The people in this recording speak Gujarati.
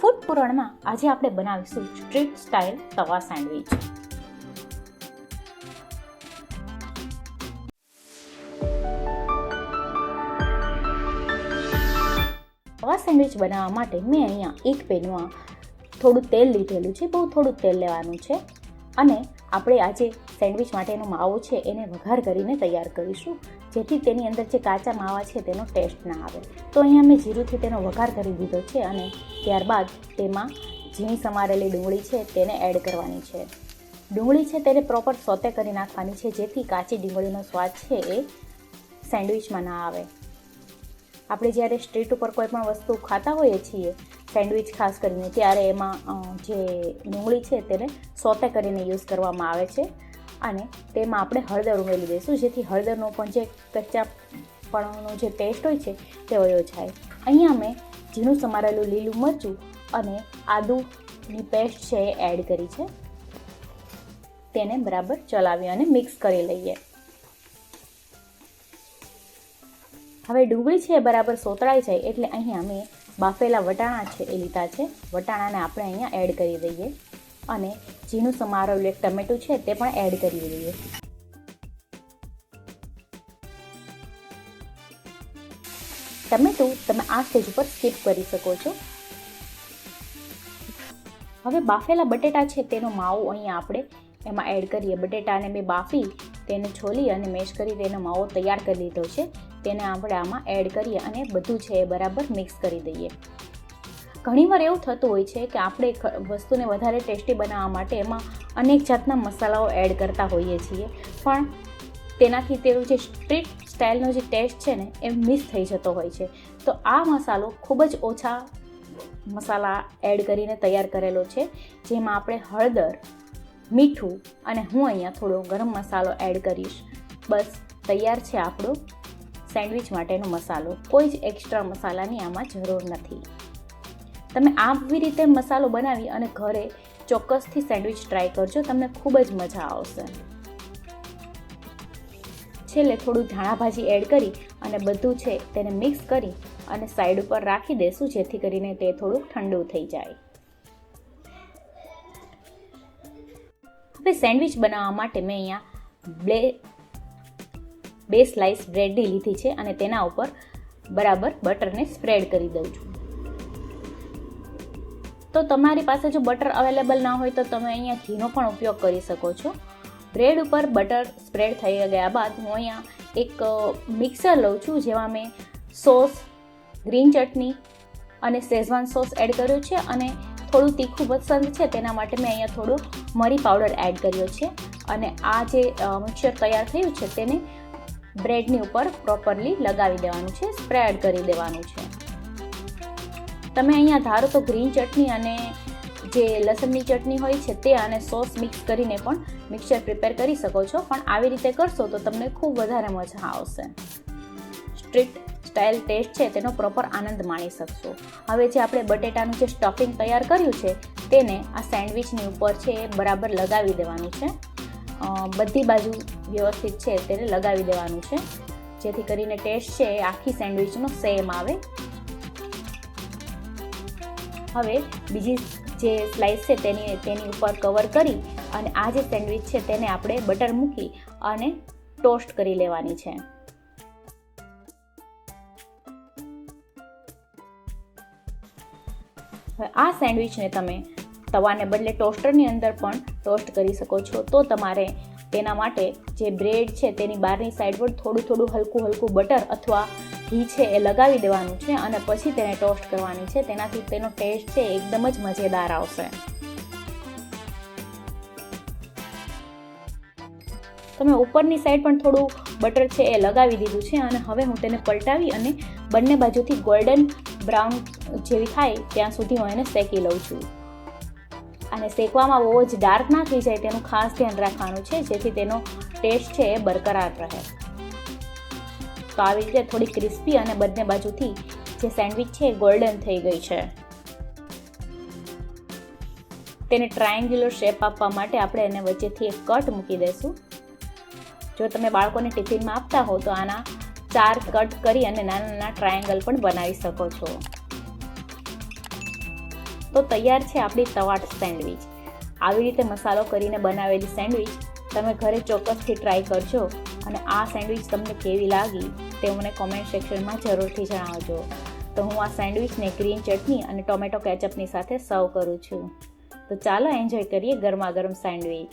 ફૂડ પુરાણમાં આજે આપણે બનાવીશું street style tawa sandwich. Tawa sandwich બનાવવા માટે મેં અહીંયા એક પેનમાં થોડું તેલ લીધેલું છે, બહુ થોડું તેલ લેવાનું છે અને આપણે આજે સેન્ડવિચ માટેનો માવો છે એને વઘાર કરીને તૈયાર કરીશું. જેથી તેની અંદર જે કાચા માવા છે તેનો ટેસ્ટ ના આવે. તો અહીંયા મેં જીરુંથી તેનો વઘાર કરી દીધો છે અને ત્યારબાદ તેમાં ઝીણી સમારેલી ડુંગળી છે તેને એડ કરવાની છે. ડુંગળી છે તેને પ્રોપર સોતે કરી નાખવાની છે જેથી કાચી ડુંગળીનો સ્વાદ છે એ સેન્ડવિચમાં ના આવે. આપણે જ્યારે સ્ટ્રીટ ઉપર કોઈ પણ વસ્તુ ખાતા હોઈએ છીએ, સેન્ડવિચ ખાસ કરીને, ત્યારે એમાં જે ડુંગળી છે તેને સોતે કરીને યુઝ કરવામાં આવે છે. અને તેમાં આપણે હળદર ઉમેરી દઈશું, જેથી હળદરનો પણ જે કચ્ચાપણનો જે ટેસ્ટ હોય છે, તે વયો જાય. અહીંયા મેં ઝીણું સમારેલું લીલું મરચું અને આદુની પેસ્ટ છે એ એડ કરી છે. તેને બરાબર ચલાવી અને મિક્સ કરી લઈએ. હવે ડુંગળી છે એ બરાબર સોતળાઈ જાય, એટલે અહીંયા મેં બાફેલા વટાણા છે એ લીધા છે. વટાણાને આપણે અહીંયા એડ કરી દઈએ. અને ઝીણું સમારેલું એક ટમેટું છે તે પણ એડ કરી દઈએ. ટમેટું તમે આ સ્ટેજ ઉપર સ્કીપ કરી શકો છો. હવે બાફેલા બટેટા છે તેનો માવો અહીંયા આપણે એમાં એડ કરીએ. બટેટાને મેં બાફી, તેને છોલી અને મેશ કરી તેનો માવો તૈયાર કરી લીધો છે. તેને આપણે આમાં એડ કરીએ અને બધું છે એ બરાબર મિક્સ કરી દઈએ. ઘણીવાર એવું થતું હોય છે કે આપણે વસ્તુને વધારે ટેસ્ટી બનાવવા માટે એમાં અનેક જાતના મસાલાઓ એડ કરતા હોઈએ છીએ. પણ તેનાથી તેનું જે સ્ટ્રીટ સ્ટાઇલનો જે ટેસ્ટ છે ને, એ મિસ થઈ જતો હોય છે. તો આ મસાલો ખૂબ જ ઓછા મસાલા એડ કરીને તૈયાર કરેલો છે, જેમાં આપણે હળદર, મીઠું અને હું અહીંયા થોડો ગરમ મસાલો એડ કરીશ. બસ, તૈયાર છે આપણો સેન્ડવિચ માટેનો મસાલો. કોઈ જ એક્સ્ટ્રા મસાલાની આમાં જરૂર નથી. તમે આવી રીતે મસાલો બનાવી અને ઘરે ચોક્કસથી સેન્ડવિચ ટ્રાય કરજો, તમને ખૂબ જ મજા આવશે. છેલ્લે થોડું ધાણા ભાજી એડ કરી અને બધું છે તેને મિક્સ કરી અને સાઈડ ઉપર રાખી દેશું, જેથી કરીને તે થોડુંક ઠંડુ થઈ જાય. હવે સેન્ડવિચ બનાવવા માટે મેં અહીંયા બ્લે બે સ્લાઇસ બ્રેડની લીધી છે અને તેના ઉપર બરાબર બટરને સ્પ્રેડ કરી દઉં છું. તો તમારી પાસે જો બટર અવેલેબલ ના હોય તો તમે અહીંયા ઘીનો પણ ઉપયોગ કરી શકો છો. બ્રેડ ઉપર બટર સ્પ્રેડ થઈ ગયા બાદ હું અહીંયા એક મિક્સર લઉં છું જેમાં મેં સોસ, ગ્રીન ચટણી અને શેઝવાન સોસ એડ કર્યો છે અને થોડું તીખું પસંદ છે તેના માટે મેં અહીંયા થોડું મરી પાવડર એડ કર્યો છે. અને આ જે મિક્સર તૈયાર થયું છે તેને બ્રેડની ઉપર પ્રોપરલી લગાવી દેવાનું છે, સ્પ્રેડ કરી દેવાનું છે. તમે અહીંયા ધારો તો ગ્રીન ચટણી અને જે લસણની ચટણી હોય છે તે અને સોસ મિક્સ કરીને પણ મિક્સર પ્રિપેર કરી શકો છો. પણ આવી રીતે કરશો તો તમને ખૂબ વધારે મજા આવશે. સ્ટ્રીટ સ્ટાઇલ ટેસ્ટ છે તેનો પ્રોપર આનંદ માણી શકશો. હવે જે આપણે બટેટાનું જે સ્ટફિંગ તૈયાર કર્યું છે તેને આ સેન્ડવિચની ઉપર છે એ બરાબર લગાવી દેવાનું છે. બધી બાજુ વ્યવસ્થિત છે તેને લગાવી દેવાનું છે. જેથી કરીને ટેસ્ટ છે એ આખી સેન્ડવિચનો સેમ આવે. હવે બીજી જે સ્લાઇસ છે તેની તેની ઉપર કવર કરી અને આ જે સેન્ડવિચ છે તેને આપણે બટર મૂકી અને ટોસ્ટ કરી લેવાની છે. હવે આ સેન્ડવિચને તમે તવાને બદલે ટોસ્ટરની અંદર પણ ટોસ્ટ કરી શકો છો. તો તમારે તેના માટે જે બ્રેડ છે તેની બહારની સાઈડ પર થોડું થોડું હલકું હલકું બટર અથવા ઘી છે એ લગાવી દેવાનું છે અને પછી તેને ટોસ્ટ કરવાની છે. તેનાથી તેનો ટેસ્ટ છે એકદમ જ મજેદાર આવશે. તમે ઉપરની સાઈડ પણ થોડું બટર છે એ લગાવી દીધું છે અને હવે હું તેને પલટાવી અને બંને બાજુથી ગોલ્ડન બ્રાઉન જેવી થાય ત્યાં સુધી હું એને શેકી લઉં છું. અને શેકવામાં બહુ જ ડાર્ક ના થઈ જાય તેનું ખાસ ધ્યાન રાખવાનું છે જેથી તેનો ટેસ્ટ છે એ બરકરાર રહે. તો આવી રીતે થોડી ક્રિસ્પી અને બંને બાજુથી જે સેન્ડવિચ છે ગોલ્ડન થઈ ગઈ છે. તેને ટ્રાયેન્ગ્યુલર શેપ આપવા માટે આપણે એને વચ્ચેથી એક કટ મૂકી દઈશું. જો તમે બાળકોને ટિફિનમાં આપતા હો તો આના ચાર કટ કરી અને નાના નાના ટ્રાયેંગલ પણ બનાવી શકો છો. તો તૈયાર છે આપણી તવાટ સેન્ડવિચ આવી રીતે મસાલો કરીને બનાવેલી સેન્ડવિચ તમે ઘરે ચોક્કસથી ટ્રાય કરજો અને આ સેન્ડવિચ તમને કેવી લાગી તે મને કોમેન્ટ સેક્શનમાં જરૂરથી જણાવજો. તો હું આ સેન્ડવિચને ગ્રીન ચટણી અને ટોમેટો કેચઅપની સાથે સર્વ કરું છું. તો ચાલો એન્જોય કરીએ ગરમા ગરમ સેન્ડવિચ